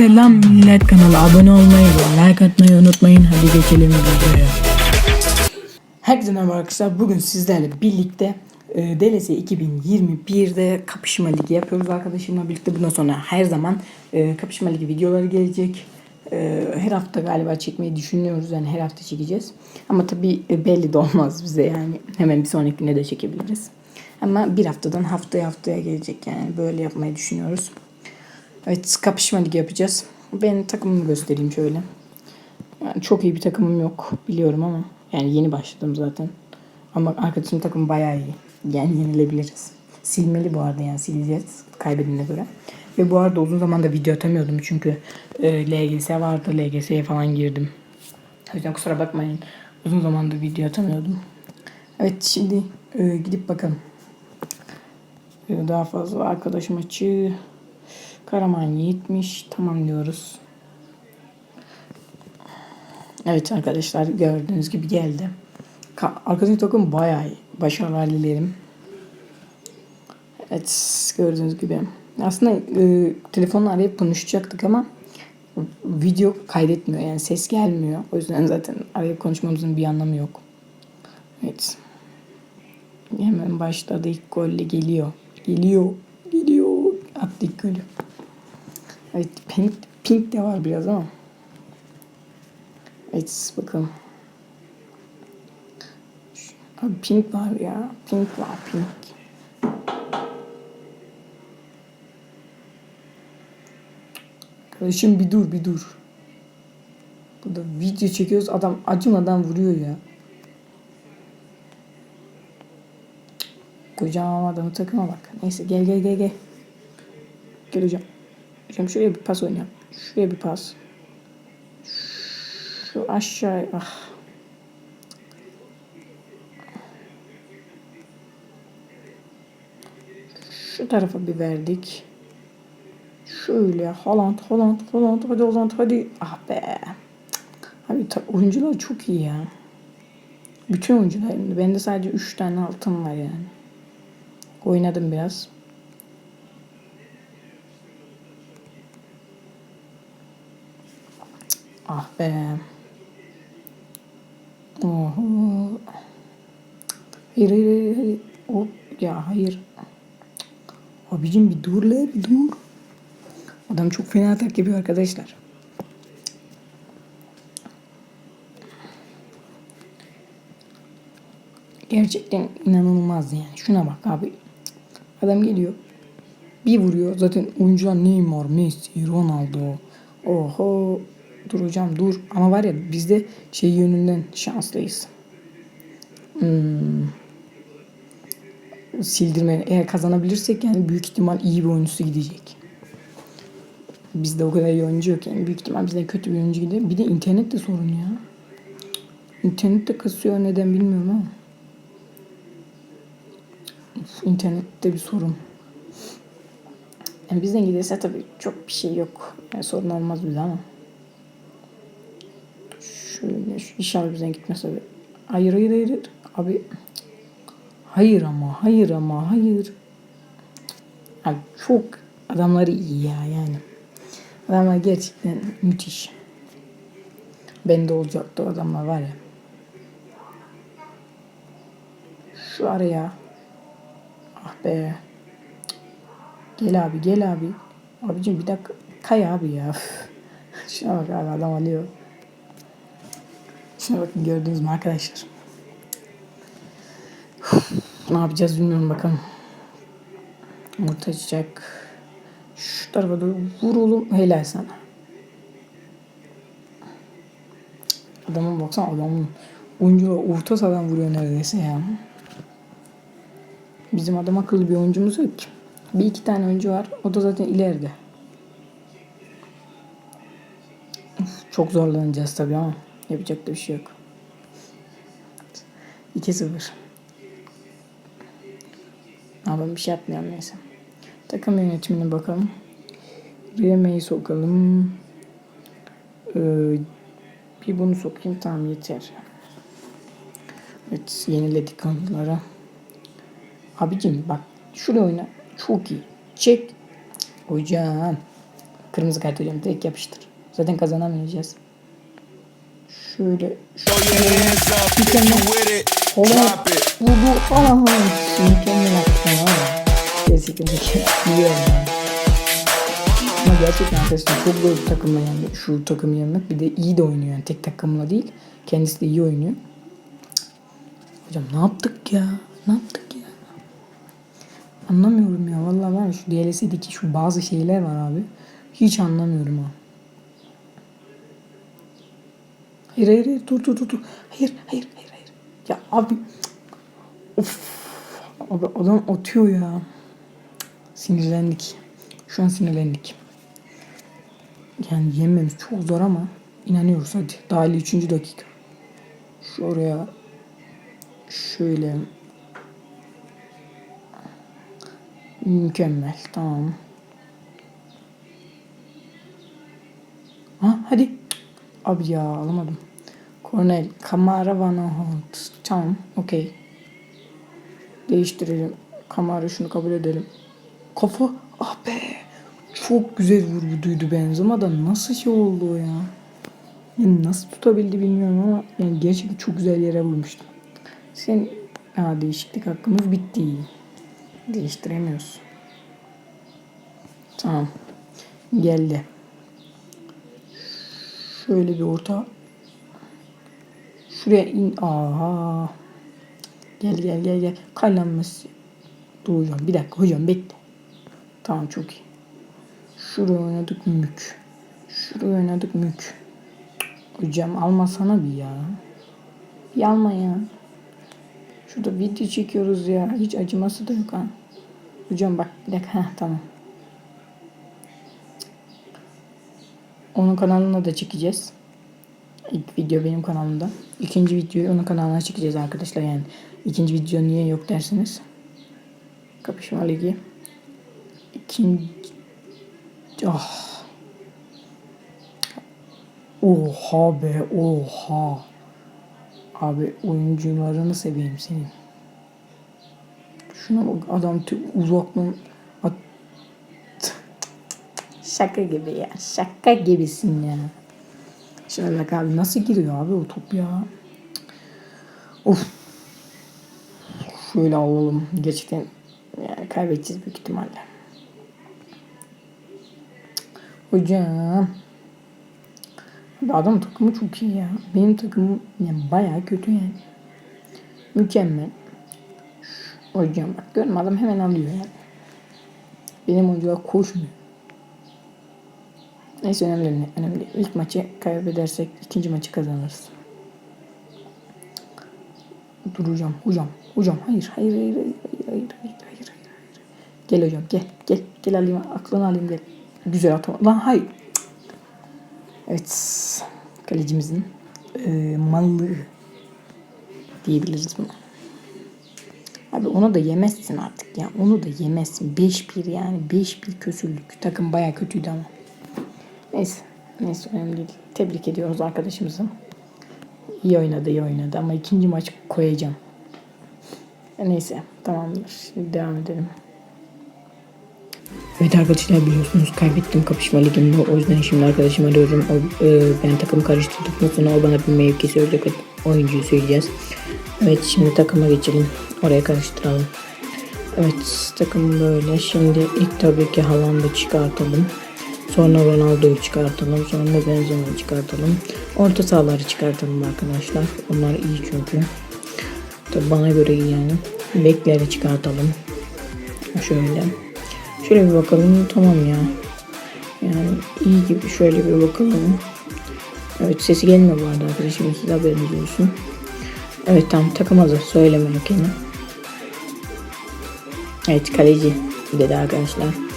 Selam millet kanala abone olmayı ve like atmayı unutmayın. Hadi geçelim videoya. Herkese merhaba arkadaşlar. Bugün sizlerle birlikte e, DLS 2021'de kapışma ligi yapıyoruz arkadaşımla birlikte. Bundan sonra her zaman e, kapışma ligi videoları gelecek. E, her hafta galiba çekmeyi düşünüyoruz. Yani her hafta çekeceğiz. Ama tabii e, belli de olmaz bize yani. Hemen bir sonrakine de çekebiliriz. Ama bir haftadan haftaya haftaya gelecek yani. Böyle yapmayı düşünüyoruz. Evet kapışma ligi yapacağız. Ben takımımı göstereyim şöyle. Yani çok iyi bir takımım yok biliyorum ama yani yeni başladım zaten. Ama arkadaşım takım bayağı iyi. Yani yenilebiliriz. Silmeli bu arada yani sileceğiz kaybedene göre. Ve bu arada uzun zamanda video atamıyordum çünkü e, LGS vardı. LGS'ye falan girdim. O yüzden kusura bakmayın. Uzun zamandır video atamıyordum. Evet şimdi e, gidip bakalım. E, daha fazla arkadaşım açığı. Karaman 70 tamam diyoruz. Evet arkadaşlar gördüğünüz gibi geldi. Ka- Arkadaşım takım bayağı iyi. Başarılar dilerim. Evet gördüğünüz gibi. Aslında e, telefonla arayıp konuşacaktık ama video kaydetmiyor yani ses gelmiyor. O yüzden zaten arayıp konuşmamızın bir anlamı yok. Evet. Hemen başladı ilk golle geliyor. Geliyor. Geliyor. Attı ilk golü. Evet pink, pink de var biraz ama. Evet bakalım. Abi pink var ya. Pink var pink. Kardeşim bir dur bir dur. Burada video çekiyoruz adam acımadan vuruyor ya. Kocaman adamı takıma bak. Neyse gel gel gel gel. Gel hocam. Şuraya bir pas oynayalım. Şuraya bir pas. Şu aşağı ah. Şu tarafa bir verdik. Şöyle Haaland, Haaland, Haaland, hadi Haaland, hadi. Ah be. Abi oyuncular çok iyi ya. Bütün oyuncular. Bende sadece 3 tane altın var yani. Oynadım biraz. Ah be. Oho. Hayır hayır hayır. hayır. Hop ya hayır. Abicim bir dur le bir dur. Adam çok fena atak yapıyor arkadaşlar. Gerçekten inanılmaz yani. Şuna bak abi. Adam geliyor. Bir vuruyor. Zaten oyuncular Neymar, Messi, Ronaldo. Oho. Dur hocam dur. Ama var ya biz de şey yönünden şanslıyız. Hmm. Sildirme eğer kazanabilirsek yani büyük ihtimal iyi bir oyuncusu gidecek. Bizde o kadar iyi oyuncu yok yani büyük ihtimal bizden kötü bir oyuncu gider. Bir de internet de sorun ya. İnternet de kasıyor neden bilmiyorum ama. İnternette bir sorun. Yani bizden giderse tabii çok bir şey yok. Yani sorun olmaz bize ama. Şöyle şu inşallah bizden gitmez abi. Hayır hayır hayır. Abi hayır ama hayır ama hayır. Abi çok adamları iyi ya yani. Adamlar gerçekten müthiş. Bende olacaktı o adamlar var ya. Şu araya. Ah be. Gel abi gel abi. Abicim bir dakika. Kay abi ya. Şuna bak abi adam alıyor. Şuna bakın gördünüz mü arkadaşlar. ne yapacağız bilmiyorum bakalım. Orta açacak. Şu tarafa doğru vur oğlum. Helal sana. Adamın baksana adamın oyuncular orta sahadan vuruyor neredeyse ya. Bizim adam akıllı bir oyuncumuz yok ki. Bir iki tane oyuncu var. O da zaten ileride. Çok zorlanacağız tabii ama yapacak da bir şey yok. 2-0. Ama bir şey yapmıyorum neyse. Takım yönetimine bakalım. Reme'yi sokalım. Ee, bir bunu sokayım tamam yeter. Evet yeniledik kanallara. Abicim bak şuraya oyna. Çok iyi. Çek. Hocam. kırmızı kart hocam direkt yapıştır. Zaten kazanamayacağız. Oğlum Drop it. bu bu aha mükemmel attın ama. Gerçekten biliyorum yani. Ama gerçekten arkadaşlar çok zor bir takımla yani şu takımı yenmek. Bir de iyi de oynuyor yani tek takımla değil. Kendisi de iyi oynuyor. Hocam ne yaptık ya? Ne yaptık ya? Anlamıyorum ya. Vallahi var ya şu DLC'deki şu bazı şeyler var abi. Hiç anlamıyorum ha. Hayır hayır hayır dur dur dur. Hayır hayır hayır hayır. Ya abi of. Abi adam atıyor ya. Sinirlendik. Şu an sinirlendik. Yani yenmemiz çok zor ama inanıyoruz hadi. Daha 53. dakika. Şuraya şöyle mükemmel tamam. Ha hadi. Abi ya alamadım. Cornel Kamara Van Holt. Tamam okey. Değiştirelim. Kamara şunu kabul edelim. Kafa ah be. Çok güzel vurguduydu Benzema da nasıl şey oldu ya. Yani nasıl tutabildi bilmiyorum ama yani gerçekten çok güzel yere vurmuştu. Sen ha, değişiklik hakkımız bitti. Değiştiremiyoruz. Tamam. Geldi. Şöyle bir orta. Şuraya in. Aha. Gel gel gel gel. Kaylanması. Dur bir dakika hocam bekle. Tamam çok iyi. Şuraya oynadık mük. Şuraya oynadık mük. Hocam almasana bir ya. Bir alma ya. Şurada video çekiyoruz ya. Hiç acıması da yok ha. Hocam bak bir dakika. Heh, tamam. Onun kanalına da çekeceğiz. İlk video benim kanalımda. İkinci videoyu onun kanalına çekeceğiz arkadaşlar yani. İkinci video niye yok dersiniz. Kapışma ligi. İkinci... Ah. Oha be oha. Abi oyuncularını seveyim senin. Şuna bak adam uzaktan. Şaka gibi ya. Şaka gibisin ya. Şöyle abi nasıl giriyor abi o top ya. Of. Şöyle alalım. Gerçekten yani kaybedeceğiz büyük ihtimalle. Hocam. Adam takımı çok iyi ya. Benim takımım yani bayağı kötü yani. Mükemmel. Hocam bak görme adam hemen alıyor yani. Benim oyuncular koşmuyor. Neyse önemli değil. Önemli. İlk maçı kaybedersek ikinci maçı kazanırız. Duracağım. Hocam. Hocam. Hayır. Hayır. Hayır. Hayır. Hayır. Hayır. Hayır. hayır, hayır. Gel hocam. Gel. Gel. Gel alayım. Aklını alayım. Gel. Güzel atma. Lan hayır. Evet. Kalecimizin e, mallığı diyebiliriz buna. Abi onu da yemezsin artık ya. Onu da yemezsin. 5-1 yani. 5-1 kösürlük. Takım baya kötüydü ama. Neyse. Neyse önemli değil. Tebrik ediyoruz arkadaşımızı. İyi oynadı iyi oynadı ama ikinci maç koyacağım. Neyse tamamdır. Şimdi devam edelim. Evet arkadaşlar biliyorsunuz kaybettim kapışma liginde. O yüzden şimdi arkadaşım arıyorum. O, e, ben takım karıştırdıktan sonra o bana bir mevki söyleyecek. Oyuncuyu söyleyeceğiz. Evet şimdi takıma geçelim. Oraya karıştıralım. Evet takım böyle. Şimdi ilk tabii ki Haaland'ı çıkartalım. Sonra Ronaldo'yu çıkartalım. Sonra Benzema'yı çıkartalım. Orta sahaları çıkartalım arkadaşlar. Onlar iyi çünkü. Tabii bana göre iyi yani. Bekleri çıkartalım. Şöyle. Şöyle bir bakalım. Tamam ya. Yani iyi gibi. Şöyle bir bakalım. Evet sesi gelmiyor bu arada arkadaşım. Size haberiniz olsun. Evet tamam takım hazır. Söyleme yine. Evet kaleci dedi arkadaşlar.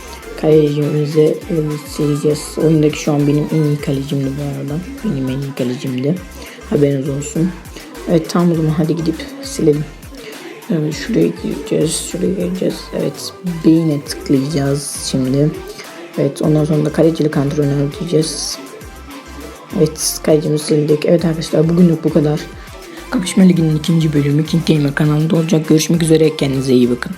Kalecimizi e, sileceğiz. Oyundaki şu an benim en iyi kalecimdi bu arada. Benim en iyi kalecimdi. Haberiniz olsun. Evet tamam o zaman hadi gidip silelim. Evet şuraya gireceğiz. Şuraya gireceğiz. Evet beyine tıklayacağız şimdi. Evet ondan sonra da kalecilik antrenörü diyeceğiz. Evet kalecimizi sildik. Evet arkadaşlar bugünlük bu kadar. Kapışma Ligi'nin ikinci bölümü King Gamer kanalında olacak. Görüşmek üzere. Kendinize iyi bakın.